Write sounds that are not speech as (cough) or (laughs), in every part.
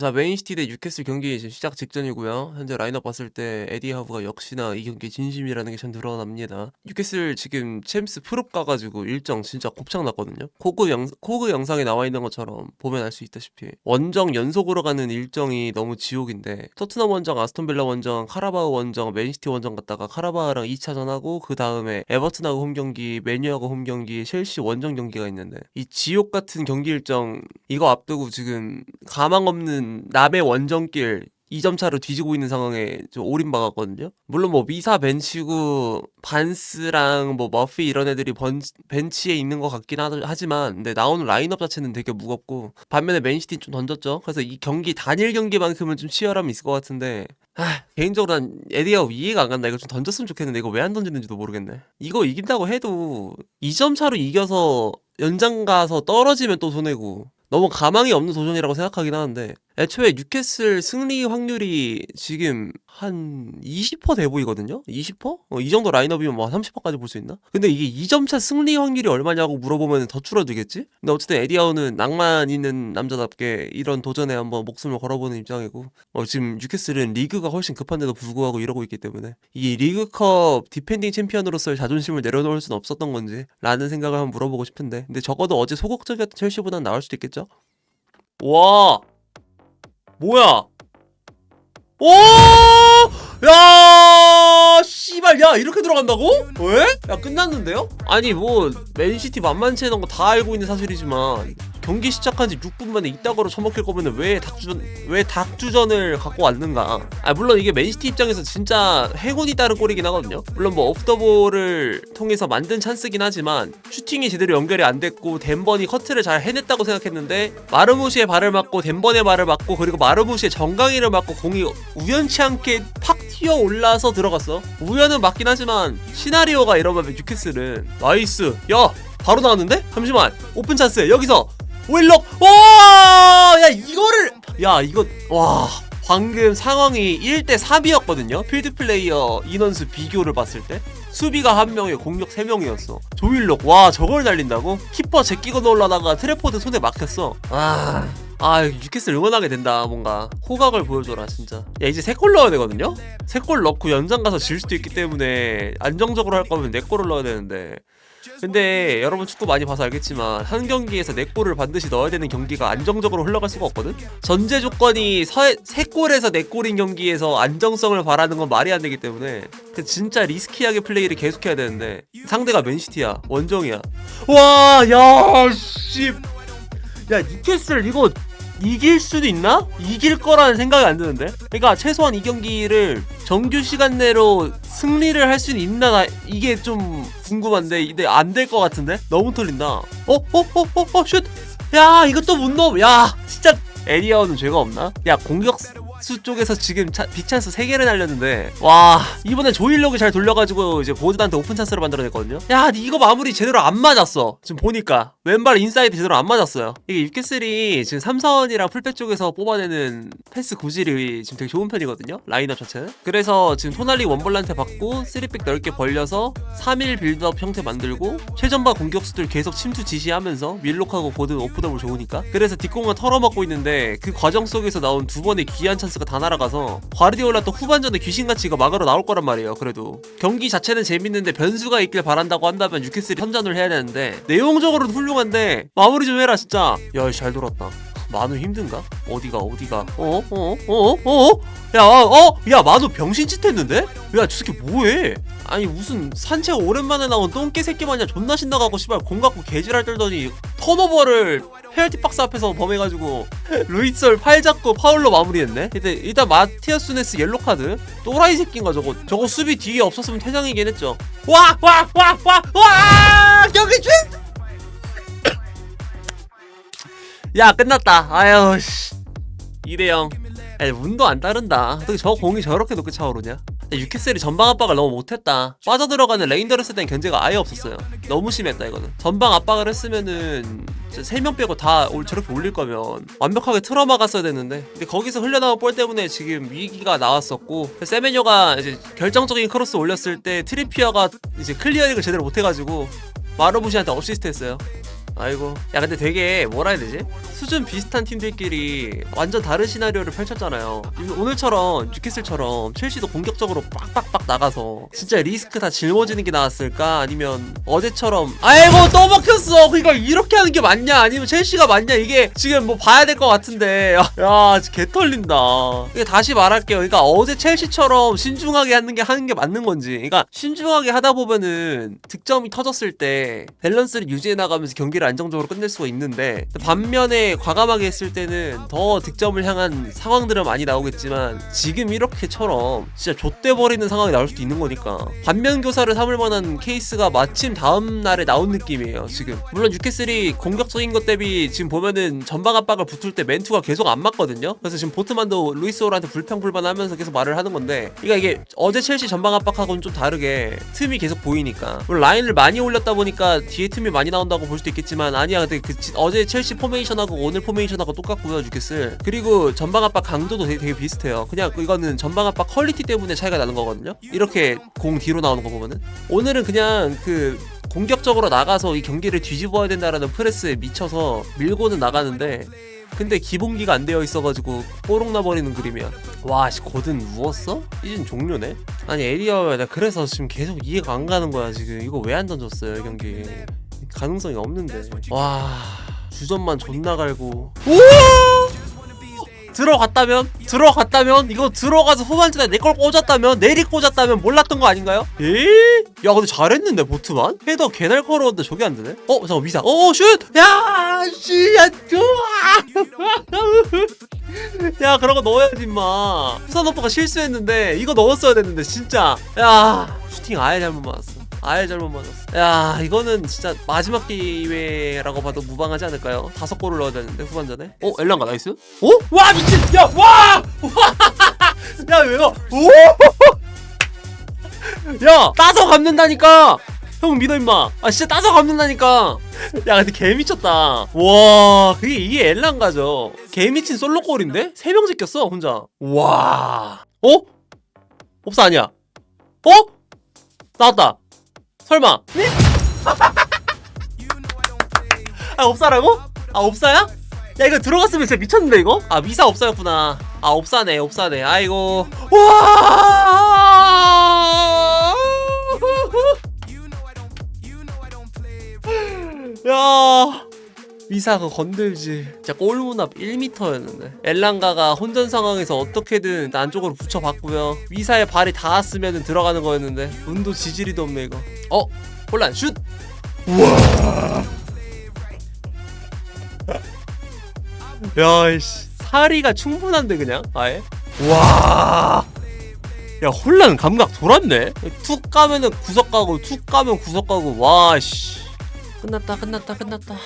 자 메인시티 대 뉴캐슬 경기 지금 시작 직전이고요. 현재 라인업 봤을 때 에디 하브가 역시나 이 경기에 진심이라는 게 참 드러납니다. 뉴캐슬 지금 챔스 프롭 가가지고 일정 진짜 곱창 났거든요. 코그 영 코그 영상에 나와 있는 것처럼 보면 알 수 있다시피 원정 연속으로 가는 일정이 너무 지옥인데 토트넘 원정, 아스톤빌라 원정, 카라바오 원정, 맨시티 원정 갔다가 카라바오랑 2차전 하고 그 다음에 에버튼하고 홈 경기, 메뉴하고 홈 경기, 첼시 원정 경기가 있는데 이 지옥 같은 경기 일정 이거 앞두고 지금 가망 없는 남의 원정길 2점 차로 뒤지고 있는 상황에 좀 올인박았거든요. 물론 뭐 미사 벤치고 반스랑 뭐 머피 이런 애들이 번, 벤치에 있는 것 같긴 하, 하지만 근데 나오는 라인업 자체는 되게 무겁고 반면에 맨시티 좀 던졌죠. 그래서 이 경기 단일 경기만큼은 좀 치열함이 있을 것 같은데 아, 개인적으로 난 에디가 이해가 안 간다. 이거 좀 던졌으면 좋겠는데 이거 왜 안 던지는지도 모르겠네. 이거 이긴다고 해도 2점 차로 이겨서 연장 가서 떨어지면 또 손해고 너무 가망이 없는 도전이라고 생각하긴 하는데 애초에 뉴캐슬 승리 확률이 지금 한 20%돼 보이거든요? 20%? 어, 이 정도 라인업이면 뭐 30%까지 볼 수 있나? 근데 이게 2점차 승리 확률이 얼마냐고 물어보면 더 줄어들겠지? 근데 어쨌든 에디아우는 낭만 있는 남자답게 이런 도전에 한번 목숨을 걸어보는 입장이고 어, 지금 뉴캐슬은 리그가 훨씬 급한데도 불구하고 이러고 있기 때문에 이 리그컵 디펜딩 챔피언으로서의 자존심을 내려놓을 수는 없었던 건지 라는 생각을 한번 물어보고 싶은데 근데 적어도 어제 소극적이었던 첼시보다는 나을 수도 있겠죠? 와 뭐야? 오! 야! 씨발, 야, 이렇게 들어간다고? 왜? 야, 끝났는데요? 아니, 뭐, 맨시티 만만치 않은 거 다 알고 있는 사실이지만, 경기 시작한 지 6분 만에 이따가로 처먹힐 거면 왜 닭주전, 왜 닭주전을 갖고 왔는가? 아, 물론 이게 맨시티 입장에서 진짜 행운이 따른 골이긴 하거든요? 물론 뭐, 오프더볼을 통해서 만든 찬스긴 하지만, 슈팅이 제대로 연결이 안 됐고, 덴번이 커트를 잘 해냈다고 생각했는데, 마르무시의 발을 맞고, 덴번의 발을 맞고, 그리고 마르무시의 정강이를 맞고, 공이 우연치 않게 팍 튀어 올라서 들어갔어. 우연은 맞긴 하지만, 시나리오가 이러면 뉴캐슬은, 나이스. 야! 바로 나왔는데? 잠시만. 오픈 찬스. 여기서, 윌럭! 와! 야, 이거를! 야, 이거, 와. 방금 상황이 1대 3이었거든요. 필드 플레이어 인원수 비교를 봤을 때. 수비가 한 명에 공격 3명이었어. 조일록, 와, 저걸 날린다고? 키퍼 제끼고 넣으려다가 트래포드 손에 막혔어. 아. 아, 뉴캐슬 응원하게 된다, 뭔가. 호각을 보여줘라, 진짜. 야, 이제 세 골 넣어야 되거든요? 세 골 넣고 연장 가서 질 수도 있기 때문에 안정적으로 할 거면 네 골을 넣어야 되는데. 근데 여러분 축구 많이 봐서 알겠지만 한 경기에서 네 골을 반드시 넣어야 되는 경기가 안정적으로 흘러갈 수가 없거든. 전제 조건이 서, 세 골에서 네 골인 경기에서 안정성을 바라는 건 말이 안 되기 때문에 그 진짜 리스키하게 플레이를 계속해야 되는데 상대가 맨시티야 원정이야. 와, 야, 씨, 야 뉴캐슬 이거 이길 수도 있나? 이길 거라는 생각이 안 드는데. 그러니까 최소한 이 경기를 정규 시간 내로 승리를 할 수는 있나 나 이게 좀 궁금한데 근데 안 될 것 같은데 너무 털린다. 어? 어? 어? 어? 어? 슛! 야 이것도 못 넣어. 야 진짜 에리아우는 죄가 없나? 야 공격 수 쪽에서 지금 차, 빅찬스 3개를 날렸는데 와 이번에 조일록이 잘 돌려가지고 이제 보드한테 오픈 찬스를 만들어냈거든요. 야 이거 마무리 제대로 안 맞았어. 지금 보니까 왼발 인사이드 제대로 안 맞았어요. 이게 유캐슬이 지금 3사원이랑 풀백 쪽에서 뽑아내는 패스 구질이 지금 되게 좋은 편이거든요 라인업 자체는 그래서 지금 토날리 원볼란테 받고 3백 넓게 벌려서 3일 빌드업 형태 만들고 최전방 공격수들 계속 침투 지시하면서 밀록하고 보든 오프더블 좋으니까. 그래서 뒷공간 털어먹고 있는데 그 과정 속에서 나온 두 번의 귀한 찬스 가 다 날아가서 과르디올라 또 후반전에 귀신같이 이거 막으러 나올 거란 말이에요 그래도. 경기 자체는 재밌는데 변수가 있길 바란다고 한다면 뉴캐슬이 선전을 해야 되는데 내용적으로는 훌륭한데 마무리 좀 해라 진짜. 야 잘 돌았다 마누 힘든가? 어디가 어디가 어? 어? 어? 어? 야 어? 야 마누 병신짓 했는데? 야저 새끼 뭐해 아니 무슨 산책 오랜만에 나온 똥개 새끼 마냥 존나 신나가고 씨발 공 갖고 개질할 떨더니 턴오버를 페널티 박스 앞에서 범해가지고 루이솔 팔 잡고 파울로 마무리했네. 일단, 일단 마티아스 네스 옐로 카드. 또라이 새끼인가 저거. 저거 수비 뒤에 없었으면 퇴장이긴 했죠. 와! 와! 와! 와! 와! 경기 준! 야 끝났다. 아유 씨. 2대 0. 에 운도 안 따른다. 어떻게 저 공이 저렇게 높게 차오르냐? 유캐슬이 전방 압박을 너무 못했다. 빠져들어가는 레인더레스에 대한 견제가 아예 없었어요. 너무 심했다 이거는. 전방 압박을 했으면은 3명 빼고 다 올- 저렇게 올릴 거면 완벽하게 틀어막았어야 되는데 근데 거기서 흘려나온 볼 때문에 지금 위기가 나왔었고 세메뇨가 이제 결정적인 크로스 올렸을 때 트리피어가 이제 클리어링을 제대로 못해가지고 마르무시한테 어시스트 했어요. 아이고. 야 근데 되게 뭐라 해야 되지? 수준 비슷한 팀들끼리 완전 다른 시나리오를 펼쳤잖아요. 오늘처럼 뉴캐슬처럼 첼시도 공격적으로 빡빡빡 나가서 진짜 리스크 다 짊어지는 게 나았을까? 아니면 어제처럼 아이고 또 먹혔어! 그러니까 이렇게 하는 게 맞냐? 아니면 첼시가 맞냐? 이게 지금 뭐 봐야 될 것 같은데. (laughs) 야 진짜 개 털린다. 이게 다시 말할게요. 그러니까 어제 첼시처럼 신중하게 하는 게 하는 게 맞는 건지. 그러니까 신중하게 하다 보면은 득점이 터졌을 때 밸런스를 유지해 나가면서 경기를 안정적으로 끝낼 수가 있는데 반면에 과감하게 했을 때는 더 득점을 향한 상황들은 많이 나오겠지만 지금 이렇게처럼 진짜 좆돼 버리는 상황이 나올 수도 있는 거니까 반면 교사를 삼을 만한 케이스가 마침 다음 날에 나온 느낌이에요 지금. 물론 뉴캐슬이 공격적인 것 대비 지금 보면은 전방 압박을 붙을 때 멘투가 계속 안 맞거든요. 그래서 지금 보트만도 루이스 호르한테 불평불만하면서 계속 말을 하는 건데 그러니까 이게 어제 첼시 전방 압박하고는 좀 다르게 틈이 계속 보이니까. 라인을 많이 올렸다 보니까 뒤에 틈이 많이 나온다고 볼 수도 있겠지만 아니야. 근데 그 지- 어제 첼시 포메이션하고 오늘 포메이션하고 똑같고요 뉴캐슬. 그리고 전방 압박 강도도 되게, 되게 비슷해요. 그냥 이거는 전방 압박 퀄리티 때문에 차이가 나는 거거든요. 이렇게 공 뒤로 나오는 거 보면은. 오늘은 그냥 그 공격적으로 나가서 이 경기를 뒤집어야 된다라는 프레스에 미쳐서 밀고는 나가는데 근데 기본기가 안 되어 있어가지고 뽀록 나버리는 그림이야. 와씨 고든 누웠어? 시즌 종료네? 아니 에리어야 나 그래서 지금 계속 이해가 안 가는 거야 지금. 이거 왜 안 던졌어요 이 경기 가능성이 없는데. 와 주전만 존나 갈고. 오 들어갔다면? 들어갔다면? 이거 들어가서 후반전에 내 걸 꽂았다면? 내리 꽂았다면 몰랐던 거 아닌가요? 에? 야 근데 잘했는데 보트만? 헤더 개날 걸었는데 저게 안 되네? 어 잠깐 미사. 어 슛! 야 씨야 좋아! (laughs) 야 그런 거 넣어야지 임마. 후산 오빠가 실수했는데 이거 넣었어야 됐는데 진짜. 야 슈팅 아예 잘못 맞았어 아예 잘못 맞았어 야 이거는 진짜 마지막 기회라고 봐도 무방하지 않을까요? 다섯 골을 넣어야 되는데 후반전에 어? 엘랑가 나이스? 어? 와 미친 야 와! (laughs) 야 왜요? 오! (laughs) 야 따서 갚는다니까 형 믿어 임마 아 진짜 따서 갚는다니까 야 근데 개 미쳤다 와 그게 이게 엘란가죠 개 미친 솔로골인데? 세명 제꼈어 혼자 와 어? 없어 아니야 어? 나왔다 설마 네? (laughs) 아 없사라고? 아 없사야? 야 이거 들어갔으면 진짜 미쳤는데 이거? 아 미사 없사였구나 아 없사네 없사네 아이고 와 (laughs) 야 미사가 건들지 진짜 골문 앞 1m였는데 엘랑가가 혼전 상황에서 어떻게든 안쪽으로 붙여봤고요 미사의 발이 닿았으면 들어가는 거였는데 운도 지지리도 없네 이거 어? 혼란 슛! 우와 야이씨 사리가 충분한데 그냥 아예 와. 야 혼란 감각 돌았네. 툭 까면은 구석 가고 툭 까면 구석 가고 와씨. 끝났다 끝났다 끝났다.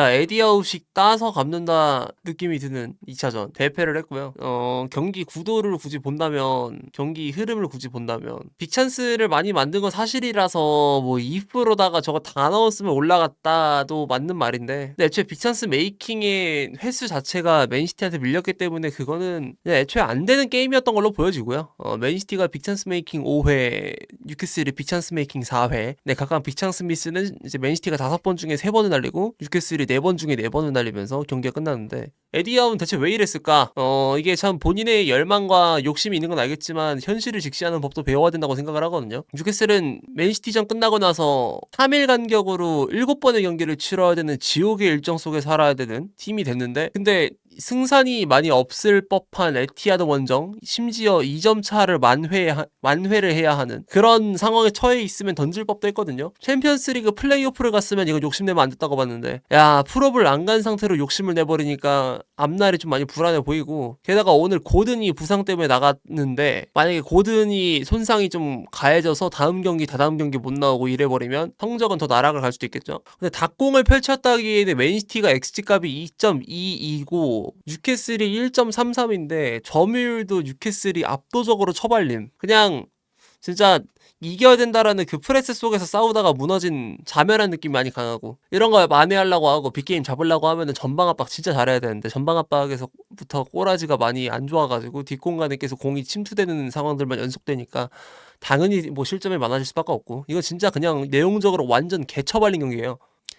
자 에디아웃식 따서 갚는다 느낌이 드는 2차전 대패를 했고요. 어 경기 구도를 굳이 본다면 경기 흐름을 굳이 본다면 빅찬스를 많이 만든 건 사실이라서 뭐 2%다가 저거 다 넣었으면 올라갔다도 맞는 말인데 애초에 빅찬스 메이킹의 횟수 자체가 맨시티한테 밀렸기 때문에 그거는 애초에 안 되는 게임이었던 걸로 보여지고요. 어, 맨시티가 빅찬스 메이킹 5회, 뉴캐슬이 빅찬스 메이킹 4회. 네, 각각 빅찬스 미스는 이제 맨시티가 5번 중에 3번을 날리고 뉴캐슬이 4번 중에 4번을 날리면서 경기가 끝났는데 에디아운 대체 왜 이랬을까? 어, 이게 참 본인의 열망과 욕심이 있는 건 알겠지만 현실을 직시하는 법도 배워야 된다고 생각을 하거든요. 뉴캐슬은 맨시티전 끝나고 나서 3일 간격으로 7번의 경기를 치러야 되는 지옥의 일정 속에 살아야 되는 팀이 됐는데 근데 승산이 많이 없을 법한 에티아드 원정 심지어 2점 차를 만회 만회를 해야 하는 그런 상황에 처해 있으면 던질 법도 했거든요. 챔피언스 리그 플레이오프를 갔으면 이건 욕심내면 안 됐다고 봤는데 야 풀업을 안 간 상태로 욕심을 내버리니까 앞날이 좀 많이 불안해 보이고 게다가 오늘 고든이 부상 때문에 나갔는데 만약에 고든이 손상이 좀 가해져서 다음 경기 다다음 경기 못 나오고 이래버리면 성적은 더 나락을 갈 수도 있겠죠. 근데 닭공을 펼쳤다기에는 맨시티가 XG 값이 2.22고 뉴캐슬이 1.33인데 점유율도 뉴캐슬이 압도적으로 처발림. 그냥 진짜 이겨야 된다라는 그 프레스 속에서 싸우다가 무너진 자멸한 느낌이 많이 강하고 이런 거 만회하려고 하고 빅게임 잡으려고 하면은 전방 압박 진짜 잘해야 되는데 전방 압박에서부터 꼬라지가 많이 안 좋아가지고 뒷공간에 계속 공이 침투되는 상황들만 연속되니까 당연히 뭐 실점이 많아질 수밖에 없고 이거 진짜 그냥 내용적으로 완전 개처발린 경기예요.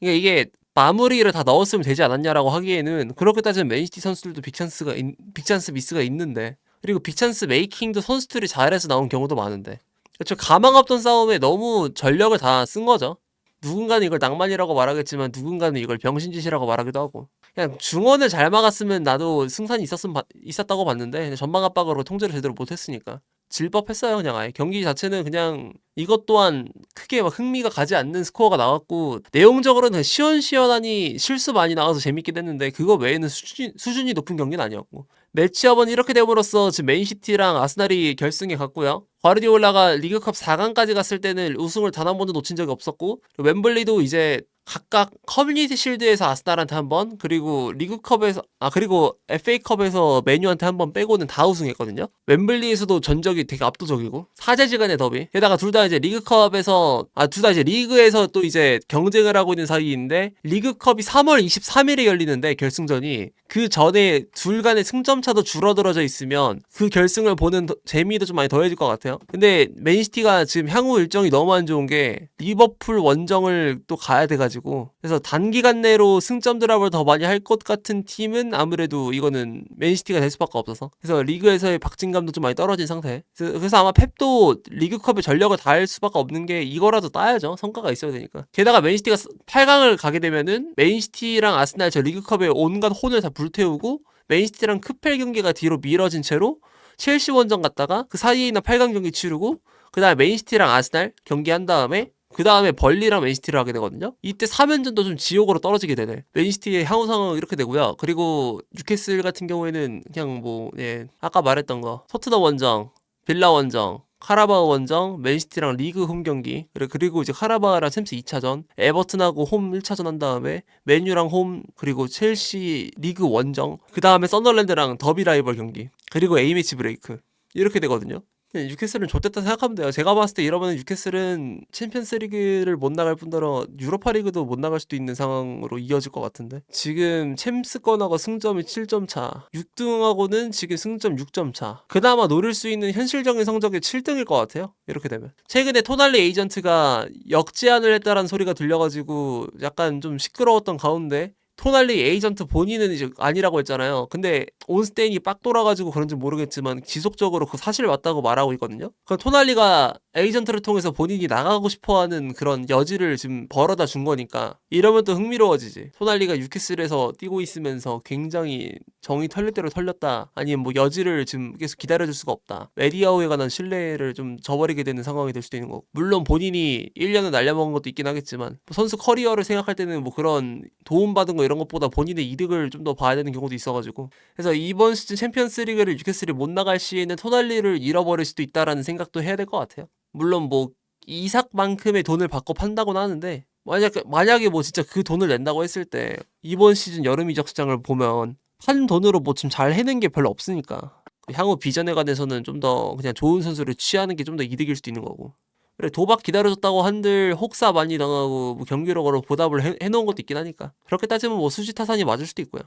그러니까 이게 마무리를 다 넣었으면 되지 않았냐라고 하기에는 그렇게 따지면 맨시티 선수들도 빅찬스가 있- 빅찬스 미스가 있는데 그리고 빅찬스 메이킹도 선수들이 잘해서 나온 경우도 많은데 그렇죠. 가망 없던 싸움에 너무 전력을 다 쓴 거죠. 누군가는 이걸 낭만이라고 말하겠지만 누군가는 이걸 병신짓이라고 말하기도 하고 그냥 중원을 잘 막았으면 나도 승산이 봐- 있었다고 봤는데 전방 압박으로 통제를 제대로 못했으니까 질법했어요 그냥 아예. 경기 자체는 그냥 이것 또한 크게 막 흥미가 가지 않는 스코어가 나왔고 내용적으로는 그냥 시원시원하니 실수 많이 나와서 재밌긴 했는데 그거 외에는 수준, 수준이 높은 경기는 아니었고. 매치업은 이렇게 됨으로써 지금 맨시티랑 아스날이 결승에 갔고요. 과르디올라가 리그컵 4강까지 갔을 때는 우승을 단 한 번도 놓친 적이 없었고 웸블리도 이제 각각 커뮤니티 실드에서 아스날한테 한 번, 그리고 리그컵에서 아 그리고 FA컵에서 메뉴한테 한 번 빼고는 다 우승했거든요. 웸블리에서도 전적이 되게 압도적이고 사제지간의 더비. 게다가 둘 다 이제 리그컵에서 아 둘 다 이제 리그에서 또 이제 경쟁을 하고 있는 사이인데 리그컵이 3월 23일에 열리는데 결승전이 그 전에 둘 간의 승점 차도 줄어들어져 있으면 그 결승을 보는 더- 재미도 좀 많이 더해질 것 같아요. 근데 맨시티가 지금 향후 일정이 너무 안 좋은 게 리버풀 원정을 또 가야 돼가지고 그래서 단기간 내로 승점 드랍을 더 많이 할 것 같은 팀은 아무래도 이거는 맨시티가 될 수밖에 없어서 그래서 리그에서의 박진감도 좀 많이 떨어진 상태. 그래서, 아마 펩도 리그컵에 전력을 다할 수밖에 없는 게 이거라도 따야죠. 성과가 있어야 되니까. 게다가 맨시티가 8강을 가게 되면은 맨시티랑 아스날 저 리그컵에 온갖 혼을 다 불태우고 맨시티랑 크펠 경기가 뒤로 미뤄진 채로 첼시 원정 갔다가 그 사이에 있는 8강 경기 치르고 그 다음에 맨시티랑 아스날 경기한 다음에 그 다음에 벌리랑 맨시티를 하게 되거든요. 이때 3연전도 좀 지옥으로 떨어지게 되네. 맨시티의 향후 상황은 이렇게 되고요. 그리고 뉴캐슬 같은 경우에는 그냥 뭐, 예, 아까 말했던 거. 토트넘 원정, 빌라 원정, 카라바오 원정, 맨시티랑 리그 홈 경기, 그리고- 이제 카라바오랑 챔스 2차전, 에버튼하고 홈 1차전 한 다음에 맨유랑 홈, 그리고 첼시 리그 원정, 그 다음에 썬더랜드랑 더비 라이벌 경기, 그리고 A매치 브레이크. 이렇게 되거든요. 그냥 뉴캐슬은 좋댔다 생각하면 돼요. 제가 봤을 때 이러면 뉴캐슬은 챔피언스 리그를 못 나갈 뿐더러 유로파 리그도 못 나갈 수도 있는 상황으로 이어질 것 같은데. 지금 챔스권하고 승점이 7점 차. 6등하고는 지금 승점 6점 차. 그나마 노릴 수 있는 현실적인 성적이 7등일 것 같아요. 이렇게 되면. 최근에 토날리 에이전트가 역제안을 했다라는 소리가 들려가지고 약간 좀 시끄러웠던 가운데 토날리 에이전트 본인은 이제 아니라고 했잖아요. 근데 온스테인이 빡 돌아가지고 그런지 모르겠지만 지속적으로 그 사실 맞다고 말하고 있거든요. 그럼 토날리가 에이전트를 통해서 본인이 나가고 싶어하는 그런 여지를 지금 벌어다 준 거니까 이러면 또 흥미로워지지. 토날리가 유키슬에서 뛰고 있으면서 굉장히 정이 털릴 대로 털렸다. 아니면 뭐 여지를 지금 계속 기다려줄 수가 없다. 메디아오에 관한 신뢰를 좀 저버리게 되는 상황이 될 수도 있는 거고. 물론 본인이 1년을 날려먹은 것도 있긴 하겠지만 뭐 선수 커리어를 생각할 때는 뭐 그런 도움받은 거 이런 것보다 본인의 이득을 좀 더 봐야 되는 경우도 있어가지고 그래서 이번 시즌 챔피언스 리그를 뉴캐슬이 못 나갈 시에는 토날리를 잃어버릴 수도 있다라는 생각도 해야 될 것 같아요. 물론 뭐 이삭만큼의 돈을 받고 판다고는 하는데 만약 만약에 뭐 진짜 그 돈을 낸다고 했을 때 이번 시즌 여름 이적 시장을 보면 판 돈으로 뭐 지금 잘 해낸 게 별로 없으니까. 향후 비전에 관해서는 좀 더 그냥 좋은 선수를 취하는 게 좀 더 이득일 수도 있는 거고. 그래 도박 기다려줬다고 한들 혹사 많이 당하고 뭐 경기력으로 보답을 해, 해놓은 것도 있긴 하니까. 그렇게 따지면 뭐 수지 타산이 맞을 수도 있고요